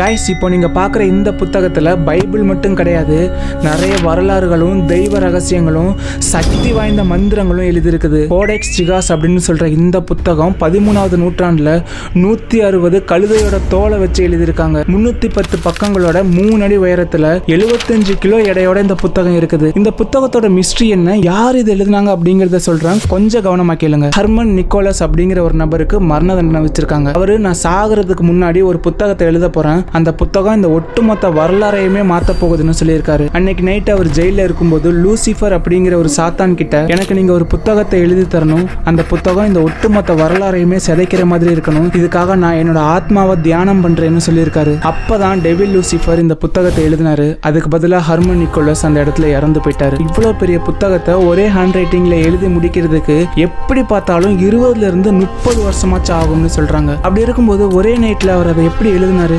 Guys இப்போ நீங்கள் பார்க்குற இந்த புத்தகத்தில் பைபிள் மட்டும் கிடையாது. நிறைய வரலாறுகளும் தெய்வ ரகசியங்களும் சக்தி வாய்ந்த மந்திரங்களும் எழுதியிருக்குது. கோடெக்ஸ் ஜிகாஸ் அப்படின்னு சொல்கிற இந்த புத்தகம் பதிமூணாவது நூற்றாண்டில் நூற்றி அறுபது கழுதையோட தோலை வச்சு எழுதியிருக்காங்க. முந்நூற்றி பத்து பக்கங்களோட மூணு அடி உயரத்தில் எழுபத்தஞ்சு கிலோ எடையோட இந்த புத்தகம் இருக்குது. இந்த புத்தகத்தோட மிஸ்ட்ரி என்ன? யார் இது எழுதினாங்க அப்படிங்கிறத சொல்கிறேன் கொஞ்சம் கவனமாக கேளுங்க. ஹர்மன் நிக்கோலஸ் அப்படிங்கிற ஒரு நபருக்கு மரண தண்டனை வச்சிருக்காங்க அவர் நான் சாகிறதுக்கு முன்னாடி ஒரு புத்தகத்தை எழுத போகிறேன் அந்த புத்தகம் இந்த ஒட்டுமொத்த வரலாறையுமே மாத்த போகுதுன்னு சொல்லியிருக்காரு. அன்னைக்கு நைட் அவர் ஜெயில இருக்கும்போது லூசிஃபர் அப்படிங்கிற ஒரு சாத்தான் கிட்ட எனக்கு நீங்க ஒரு புத்தகத்தை எழுதி தரணும். அந்த புத்தகம் இந்த ஒட்டுமொத்த வரலாறையுமே சிதைக்கிற மாதிரி இருக்கணும். இதுக்காக நான் என்னோட ஆத்மாவை தியானம் பண்றேன்னு சொல்லியிருக்காரு. அப்பதான் டெவில் லூசிஃபர் இந்த புத்தகத்தை எழுதினாரு. அதுக்கு பதிலாக ஹர்மன் நிக்கோலஸ் அந்த இடத்துல இறந்து போயிட்டாரு. இவ்வளோ பெரிய புத்தகத்தை ஒரே ஹேண்ட் ரைட்டிங்ல எழுதி முடிக்கிறதுக்கு எப்படி பார்த்தாலும் இருபதுல இருந்து முப்பது வருஷமாச்சும் ஆகும்னு சொல்றாங்க. அப்படி இருக்கும்போது ஒரே நைட்ல அவர் அதை எப்படி எழுதினாரு?